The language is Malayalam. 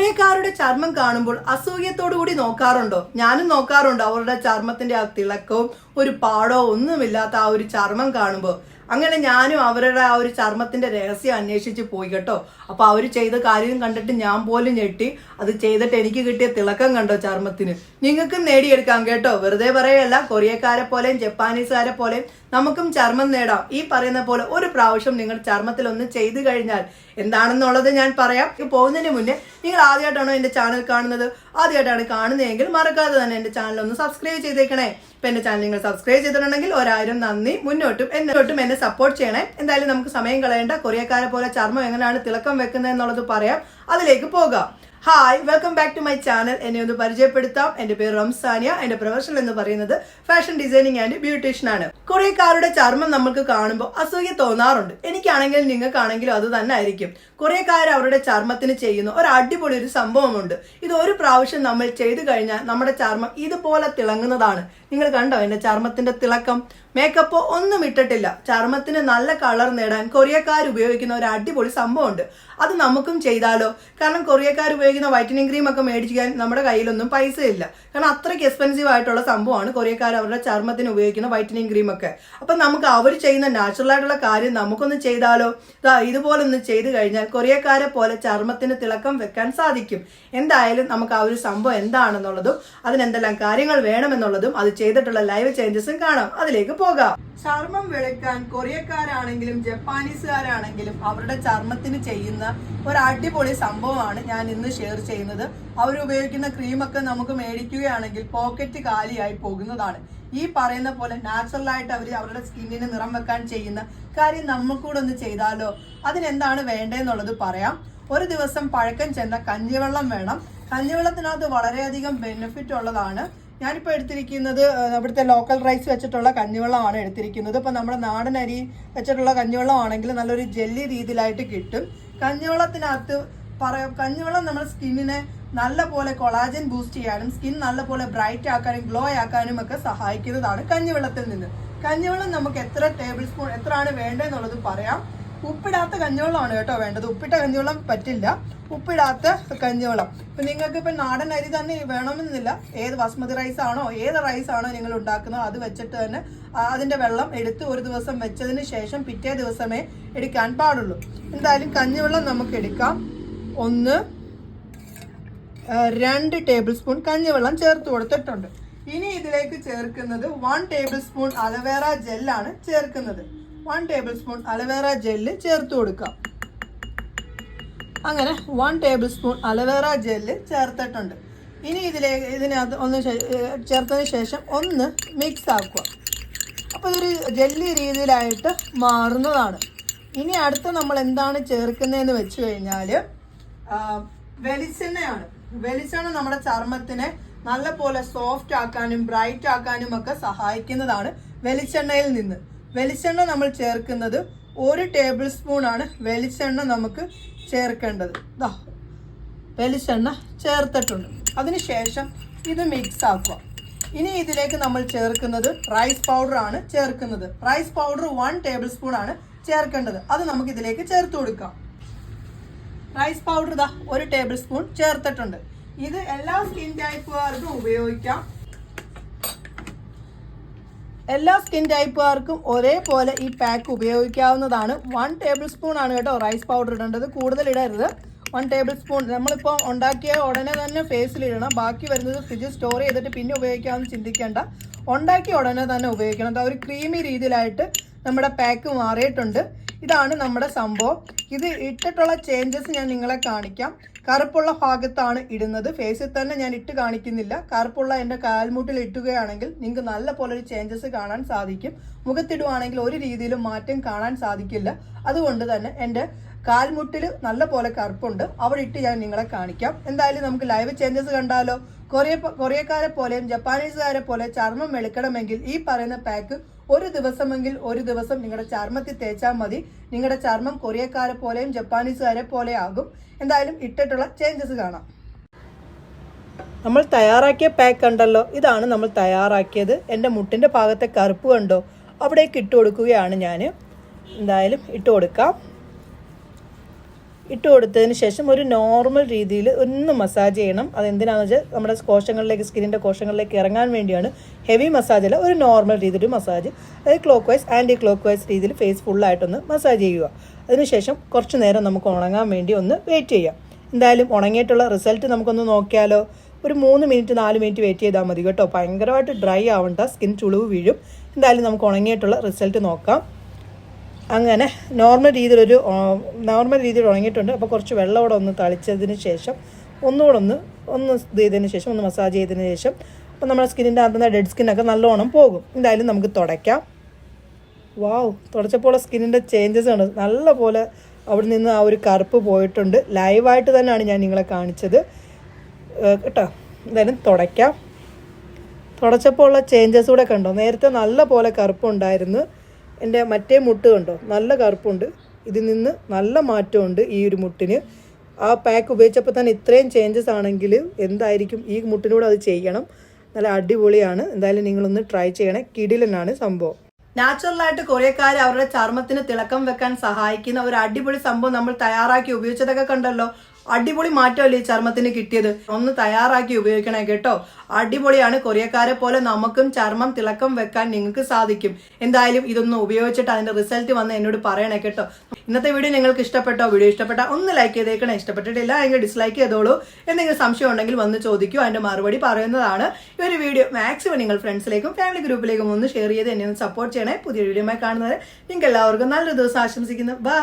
കൊറിയക്കാരുടെ ചർമ്മം കാണുമ്പോൾ അസൂയത്തോടു കൂടി നോക്കാറുണ്ടോ? ഞാനും നോക്കാറുണ്ട് അവരുടെ ചർമ്മത്തിന്റെ ആ തിളക്കവും ഒരു പാടോ ഒന്നുമില്ലാത്ത ആ ഒരു ചർമ്മം കാണുമ്പോൾ. അങ്ങനെ ഞാനും അവരുടെ ആ ഒരു ചർമ്മത്തിന്റെ രഹസ്യം അന്വേഷിച്ച് പോയി കേട്ടോ. അപ്പൊ അവർ ചെയ്ത കാര്യം കണ്ടിട്ട് ഞാൻ പോലും ഞെട്ടി. അത് ചെയ്തിട്ട് എനിക്ക് കിട്ടിയ തിളക്കം കണ്ടോ ചർമ്മത്തിന്? നിങ്ങൾക്കും നേടിയെടുക്കാം കേട്ടോ. വെറുതെ പറയല്ല. കൊറിയക്കാരെ പോലെയും ജപ്പാനീസുകാരെ പോലെയും നമുക്കും ചർമ്മം നേടാം. ഈ പറയുന്ന പോലെ ഒരു പ്രാവശ്യം നിങ്ങൾ ചർമ്മത്തിൽ ഒന്ന് ചെയ്തു കഴിഞ്ഞാൽ എന്താണെന്നുള്ളത് ഞാൻ പറയാം. പോകുന്നതിന് മുന്നേ നിങ്ങൾ ആദ്യമായിട്ടാണോ എന്റെ ചാനൽ കാണുന്നത്? ആദ്യമായിട്ടാണ് കാണുന്നതെങ്കിൽ മറക്കാതെ തന്നെ എന്റെ ചാനൽ ഒന്ന് സബ്സ്ക്രൈബ് ചെയ്തേക്കണേ. ഇപ്പൊ എന്റെ ചാനൽ നിങ്ങൾ സബ്സ്ക്രൈബ് ചെയ്തിട്ടുണ്ടെങ്കിൽ ഒരായിരം നന്ദി. മുന്നോട്ടും എന്നോട്ടും എന്നെ സപ്പോർട്ട് ചെയ്യണേ. എന്തായാലും നമുക്ക് സമയം കളയേണ്ട. കൊറിയക്കാരെ പോലെ ചർമ്മം എങ്ങനെയാണ് തിളക്കം വെക്കുന്നത് എന്നുള്ളത് പറയാം. അതിലേക്ക് പോകാം. Hi welcome back to my channel എന്നെ ഒന്ന് പരിചയപ്പെടുത്താം. എന്റെ പേര് റംസാനിയ. എന്റെ പ്രൊഫഷൻ എന്ന് പറയുന്നത് ഫാഷൻ ഡിസൈനിങ് ആൻഡ് ബ്യൂട്ടീഷ്യൻ ആണ്. കുറെ കാരുടെ ചർമ്മം നമുക്ക് കാണുമ്പോൾ അസൂയ തോന്നാറുണ്ട്. എനിക്കാണെങ്കിലും നിങ്ങൾക്കാണെങ്കിലും അത് തന്നെ ആയിരിക്കും. കുറെ കാർ അവരുടെ ചർമ്മത്തിന് ചെയ്യുന്ന ഒരു അടിപൊളി ഒരു സംഭവമുണ്ട്. ഇത് ഒരു പ്രാവശ്യം നമ്മൾ ചെയ്തു കഴിഞ്ഞാൽ നമ്മുടെ ചർമ്മം ഇതുപോലെ തിളങ്ങുന്നതാണ്. നിങ്ങൾ കണ്ടോ എന്റെ ചർമ്മത്തിന്റെ തിളക്കം? മേക്കപ്പോ ഒന്നും ഇട്ടിട്ടില്ല. ചർമ്മത്തിന് നല്ല കളർ നേടാൻ കൊറിയക്കാർ ഉപയോഗിക്കുന്ന ഒരു അടിപൊളി സംഭവമുണ്ട്. അത് നമുക്കും ചെയ്താലോ? കാരണം കൊറിയക്കാർ ഉപയോഗിക്കുന്ന വൈറ്റനിങ് ക്രീം ഒക്കെ മേടിക്കാൻ നമ്മുടെ കയ്യിലൊന്നും പൈസ ഇല്ല കാരണം അത്രയ്ക്ക് എക്സ്പെൻസീവ് ആയിട്ടുള്ള സംഭവമാണ് കൊറിയക്കാർ അവരുടെ ചർമ്മത്തിന് ഉപയോഗിക്കുന്ന വൈറ്റനിങ് ക്രീം ഒക്കെ. അപ്പൊ നമുക്ക് അവർ ചെയ്യുന്ന നാച്ചുറൽ ആയിട്ടുള്ള കാര്യം നമുക്കൊന്ന് ചെയ്താലോ? ഇതാ ഇതുപോലെ ഒന്ന് ചെയ്തു കഴിഞ്ഞാൽ കൊറിയക്കാരെ പോലെ ചർമ്മത്തിന് തിളക്കം വെക്കാൻ സാധിക്കും. എന്തായാലും നമുക്ക് ആ ഒരു സംഭവം എന്താണെന്നുള്ളതും അതിനെന്തെല്ലാം കാര്യങ്ങൾ വേണമെന്നുള്ളതും അത് ചെയ്തിട്ടുള്ള ലൈവ് ചേഞ്ചസും കാണാം. അതിലേക്ക് പോകാം. ചർമ്മം വെളുക്കാൻ കൊറിയക്കാരാണെങ്കിലും ജപ്പാനീസുകാരാണെങ്കിലും അവരുടെ ചർമ്മത്തിന് ചെയ്യുന്ന ഒരു അടിപൊളി സംഭവമാണ് ഞാൻ ഇന്ന് ഷെയർ ചെയ്യുന്നത്. അവർ ഉപയോഗിക്കുന്ന ക്രീമൊക്കെ നമുക്ക് മേടിക്കുകയാണെങ്കിൽ പോക്കറ്റ് കാലിയായി പോകുന്നതാണ്. ഈ പറയുന്ന പോലെ നാച്ചുറൽ ആയിട്ട് അവർ അവരുടെ സ്കിന്നിന് നിറം വെക്കാൻ ചെയ്യുന്ന കാര്യം നമുക്കൂടെ ഒന്ന് ചെയ്താലോ? അതിനെന്താണ് വേണ്ടതെന്നുള്ളത് പറയാം. ഒരു ദിവസം പഴക്കം ചെന്ന കഞ്ഞിവെള്ളം വേണം. കഞ്ഞിവെള്ളത്തിനകത്ത് വളരെയധികം ബെനിഫിറ്റ് ഉള്ളതാണ്. ഞാനിപ്പോൾ എടുത്തിരിക്കുന്നത് അവിടുത്തെ ലോക്കൽ റൈസ് വെച്ചിട്ടുള്ള കഞ്ഞിവെള്ളമാണ് എടുത്തിരിക്കുന്നത്. ഇപ്പം നമ്മുടെ നാടൻ അരി വെച്ചിട്ടുള്ള കഞ്ഞിവെള്ളമാണെങ്കിൽ നല്ലൊരു ജെല്ലി രീതിയിലായിട്ട് കിട്ടും. കഞ്ഞിവെള്ളത്തിനകത്ത് പറ കഞ്ഞിവെള്ളം നമ്മുടെ സ്കിന്നിനെ നല്ല പോലെ കൊളാജൻ ബൂസ്റ്റ് ചെയ്യാനും സ്കിൻ നല്ല പോലെ ബ്രൈറ്റ് ആക്കാനും ഗ്ലോ ആക്കാനും ഒക്കെ സഹായിക്കുന്നതാണ് കഞ്ഞിവെള്ളത്തിൽ നിന്ന്. കഞ്ഞിവെള്ളം നമുക്ക് എത്ര ടേബിൾ സ്പൂൺ എത്രയാണ് വേണ്ടതെന്നുള്ളത് പറയാം. ഉപ്പിടാത്ത കഞ്ഞിവെള്ളമാണ് കേട്ടോ വേണ്ടത്. ഉപ്പിട്ട കഞ്ഞിവെള്ളം പറ്റില്ല. ഉപ്പിടാത്ത കഞ്ഞിവെള്ളം. ഇപ്പൊ നിങ്ങൾക്ക് ഇപ്പൊ നാടൻ അരി തന്നെ വേണമെന്നില്ല. ഏത് ബസ്മതി റൈസ് ആണോ ഏത് റൈസ് ആണോ നിങ്ങൾ ഉണ്ടാക്കുന്നത് അത് വെച്ചിട്ട് തന്നെ അതിന്റെ വെള്ളം എടുത്ത് ഒരു ദിവസം വെച്ചതിന് ശേഷം പിറ്റേ ദിവസമേ എടുക്കാൻ പാടുള്ളൂ. എന്തായാലും കഞ്ഞിവെള്ളം നമുക്ക് എടുക്കാം. ഒന്ന് രണ്ട് ടേബിൾ സ്പൂൺ കഞ്ഞിവെള്ളം ചേർത്ത് കൊടുത്തിട്ടുണ്ട്. ഇനി ഇതിലേക്ക് ചേർക്കുന്നത് വൺ ടേബിൾ സ്പൂൺ അലവേറ ജെല്ലാണ് ചേർക്കുന്നത്. One tablespoon aloe vera gel ചേർത്ത് കൊടുക്കാം. അങ്ങനെ one tablespoon aloe vera gel ചേർത്തിട്ടുണ്ട്. ഇനി ഇതിലേ ഇതിനകത്ത് ഒന്ന് ചേർത്തതിന് ശേഷം ഒന്ന് മിക്സ് ആക്കുക. അപ്പോൾ ഇതൊരു ജെല്ലി രീതിയിലായിട്ട് മാറുന്നതാണ്. ഇനി അടുത്ത നമ്മൾ എന്താണ് ചേർക്കുന്നതെന്ന് വെച്ച് കഴിഞ്ഞാൽ വെളിച്ചെണ്ണയാണ്. വെളിച്ചെണ്ണ നമ്മുടെ ചർമ്മത്തിനെ നല്ലപോലെ സോഫ്റ്റ് ആക്കാനും ബ്രൈറ്റ് ആക്കാനും ഒക്കെ സഹായിക്കുന്നതാണ് വെളിച്ചെണ്ണയിൽ നിന്ന്. വെളിച്ചെണ്ണ നമ്മൾ ചേർക്കുന്നത് ഒരു ടേബിൾ സ്പൂൺ ആണ് വെളിച്ചെണ്ണ നമുക്ക് ചേർക്കേണ്ടത്. ഇതാ വെളിച്ചെണ്ണ ചേർത്തിട്ടുണ്ട്. അതിനുശേഷം ഇത് മിക്സ് ആക്കുക. ഇനി ഇതിലേക്ക് നമ്മൾ ചേർക്കുന്നത് റൈസ് പൗഡർ ആണ് ചേർക്കുന്നത്. Rice powder one tablespoon ആണ് ചേർക്കേണ്ടത്. അത് നമുക്ക് ഇതിലേക്ക് ചേർത്ത് കൊടുക്കാം. റൈസ് പൗഡർ ഇതാ ഒരു ടേബിൾ സ്പൂൺ ചേർത്തിട്ടുണ്ട്. ഇത് എല്ലാ സ്കിൻ ടൈപ്പുകാർക്കും ഉപയോഗിക്കാം. എല്ലാ സ്കിൻ ടൈപ്പുകാർക്കും ഒരേപോലെ ഈ പാക്ക് ഉപയോഗിക്കാവുന്നതാണ്. വൺ ടേബിൾ സ്പൂൺ ആണ് കേട്ടോ റൈസ് പൗഡർ ഇടേണ്ടത്. കൂടുതൽ ഇടരുത്. വൺ ടേബിൾ സ്പൂൺ നമ്മളിപ്പോൾ ഉണ്ടാക്കിയ ഉടനെ തന്നെ ഫേസിൽ ഇടണം. ബാക്കി വരുന്നത് ഫ്രിഡ്ജിൽ സ്റ്റോർ ചെയ്തിട്ട് പിന്നെ ഉപയോഗിക്കാമെന്ന് ചിന്തിക്കേണ്ട. ഉണ്ടാക്കിയ ഉടനെ തന്നെ ഉപയോഗിക്കണം. അത് ഒരു ക്രീമി രീതിയിലായിട്ട് നമ്മുടെ പാക്ക് മാറിയിട്ടുണ്ട്. ഇതാണ് നമ്മുടെ സംഭവം. ഇത് ഇട്ടിട്ടുള്ള ചേഞ്ചസ് ഞാൻ നിങ്ങളെ കാണിക്കാം. കറുപ്പുള്ള ഭാഗത്താണ് ഇടുന്നത്. ഫേസിൽ തന്നെ ഞാൻ ഇട്ട് കാണിക്കുന്നില്ല. കറുപ്പുള്ള എന്റെ കാൽമുട്ടിൽ ഇട്ടുകയാണെങ്കിൽ നിങ്ങൾക്ക് നല്ല പോലെ ഒരു ചേഞ്ചസ് കാണാൻ സാധിക്കും. മുഖത്തിടുവാണെങ്കിൽ ഒരു രീതിയിലും മാറ്റം കാണാൻ സാധിക്കില്ല. അതുകൊണ്ട് തന്നെ എന്റെ കാൽമുട്ടിൽ നല്ല പോലെ കറുപ്പുണ്ട്. അവിടെ ഇട്ട് ഞാൻ നിങ്ങളെ കാണിക്കാം. എന്തായാലും നമുക്ക് ലൈവ് ചേഞ്ചസ് കണ്ടാലോ? കൊറിയ കൊറിയക്കാരെ പോലെയും ജപ്പാനീസുകാരെ പോലെ ചർമ്മം വെളുക്കണമെങ്കിൽ ഈ പറയുന്ന പാക്ക് ഒരു ദിവസമെങ്കിൽ ഒരു ദിവസം നിങ്ങളുടെ ചർമ്മത്തിൽ തേച്ചാൽ മതി. നിങ്ങളുടെ ചർമ്മം കൊറിയക്കാരെ പോലെയും ജപ്പാനീസുകാരെ പോലെ ആകും എന്തായാലും ഇട്ടിട്ടുള്ള ചേഞ്ചസ് കാണാം. നമ്മൾ തയ്യാറാക്കിയ പാക്ക് കണ്ടല്ലോ. ഇതാണ് നമ്മൾ തയ്യാറാക്കിയത്. എന്റെ മുട്ടിന്റെ ഭാഗത്തെ കറുപ്പ് കണ്ടോ? അവിടേക്ക് ഇട്ട് കൊടുക്കുകയാണ് ഞാൻ എന്തായാലും ഇട്ട് കൊടുക്കാം. ഇട്ട് കൊടുത്തതിന് ശേഷം ഒരു നോർമൽ രീതിയിൽ ഒന്ന് മസാജ് ചെയ്യണം. അതെന്തിനാണെന്ന് വെച്ചാൽ നമ്മുടെ കോശങ്ങളിലേക്ക് സ്കിന്നിന്റെ കോശങ്ങളിലേക്ക് ഇറങ്ങാൻ വേണ്ടിയാണ് ഹെവി മസാജ് അല്ല ഒരു നോർമൽ രീതിയിൽ മസാജ് അതായത് clockwise anticlockwise രീതിയിൽ ഫേസ് ഫുള്ളായിട്ടൊന്ന് മസാജ് ചെയ്യുക അതിനുശേഷം കുറച്ച് നേരം നമുക്ക് ഉണങ്ങാൻ വേണ്ടി ഒന്ന് വെയിറ്റ് ചെയ്യാം. എന്തായാലും ഉണങ്ങിയിട്ടുള്ള റിസൾട്ട് നമുക്കൊന്ന് നോക്കിയാലോ? ഒരു മൂന്ന് മിനിറ്റ് നാല് മിനിറ്റ് വെയിറ്റ് ചെയ്താൽ മതി കേട്ടോ. ഭയങ്കരമായിട്ട് ഡ്രൈ ആവണ്ട സ്കിൻ ചുളിവ് വീഴും. എന്തായാലും നമുക്ക് ഉണങ്ങിയിട്ടുള്ള റിസൾട്ട് നോക്കാം. അങ്ങനെ നോർമൽ രീതിയിലൊരു നോർമൽ രീതിയിൽ ഉണങ്ങിയിട്ടുണ്ട്. അപ്പോൾ കുറച്ച് വെള്ളം കൂടെ ഒന്ന് തളിച്ചതിന് ശേഷം ഒന്നുകൂടെ ഒന്ന് ഒന്ന് ഇത് ചെയ്തതിന് ശേഷം ഒന്ന് മസാജ് ചെയ്തതിന് ശേഷം അപ്പോൾ നമ്മുടെ സ്കിന്നിന്റെ അകത്തുനിന്ന് ഡെഡ് സ്കിന്നൊക്കെ നല്ലോണം പോകും. എന്തായാലും നമുക്ക് തുടയ്ക്കാം. വാവ് തുടച്ചപ്പോൾ സ്കിന്നിന്റെ ചേഞ്ചസ് ആണ്. നല്ല പോലെ അവിടെ നിന്ന് ആ ഒരു കറുപ്പ് പോയിട്ടുണ്ട്. ലൈവായിട്ട് തന്നെയാണ് ഞാൻ നിങ്ങളെ കാണിച്ചത്. കേട്ടോ? എന്തായാലും തുടയ്ക്കാം. തുടച്ചപ്പോൾ ഉള്ള ചേഞ്ചസ് കൂടെ കണ്ടോ? നേരത്തെ നല്ല പോലെ കറുപ്പുണ്ടായിരുന്നു. എന്റെ മറ്റേ മുട്ട് കണ്ടോ? നല്ല കറുപ്പുണ്ട്. ഇതിൽ നിന്ന് നല്ല മാറ്റമുണ്ട് ഈ ഒരു മുട്ടിന്. ആ പാക്ക് ഉപയോഗിച്ചപ്പോൾ തന്നെ ഇത്രയും ചേഞ്ചസ് ആണെങ്കിൽ എന്തായിരിക്കും ഈ മുട്ടിനൂടെ അത് ചെയ്യണം? നല്ല അടിപൊളിയാണ്. എന്തായാലും നിങ്ങളൊന്ന് ട്രൈ ചെയ്യണേ. കിടിലനാണ് സംഭവം. നാച്ചുറലായിട്ട് കൊറിയക്കാർ അവരുടെ ചർമ്മത്തിന് തിളക്കം വെക്കാൻ സഹായിക്കുന്ന ഒരു അടിപൊളി സംഭവം നമ്മൾ തയ്യാറാക്കി ഉപയോഗിച്ചതൊക്കെ കണ്ടല്ലോ. അടിപൊളി മാറ്റമല്ലേ ഈ ചർമ്മത്തിന് കിട്ടിയത്? ഒന്ന് തയ്യാറാക്കി ഉപയോഗിക്കണേ കേട്ടോ. അടിപൊളിയാണ്. കൊറിയക്കാരെ പോലെ നമുക്കും ചർമ്മം തിളക്കം വെക്കാൻ നിങ്ങൾക്ക് സാധിക്കും. എന്തായാലും ഇതൊന്ന് ഉപയോഗിച്ചിട്ട് അതിന്റെ റിസൾട്ട് വന്ന് എന്നോട് പറയണേ കേട്ടോ. ഇന്നത്തെ വീഡിയോ നിങ്ങൾക്ക് ഇഷ്ടപ്പെട്ടോ? വീഡിയോ ഇഷ്ടപ്പെട്ട ഒന്ന് ലൈക്ക് ചെയ്തേക്കണേ. ഇഷ്ടപ്പെട്ടിട്ടില്ല എങ്കിൽ ഡിസ്ലൈക്ക് ചെയ്തോളൂ. എന്തെങ്കിലും സംശയം ഉണ്ടെങ്കിൽ വന്ന് ചോദിക്കൂ. അതിന്റെ മറുപടി പറയുന്നതാണ്. ഈ ഒരു വീഡിയോ മാക്സിമം നിങ്ങൾ ഫ്രണ്ട്സിലേക്കും ഫാമിലി ഗ്രൂപ്പിലേക്കും ഒന്ന് ഷെയർ ചെയ്ത് എന്നെ ഒന്ന് സപ്പോർട്ട് ചെയ്യണേ. പുതിയ വീഡിയോമായി കാണുന്നത് നിങ്ങൾക്ക് എല്ലാവർക്കും നല്ലൊരു ദിവസം ആശംസിക്കുന്നു. ബൈ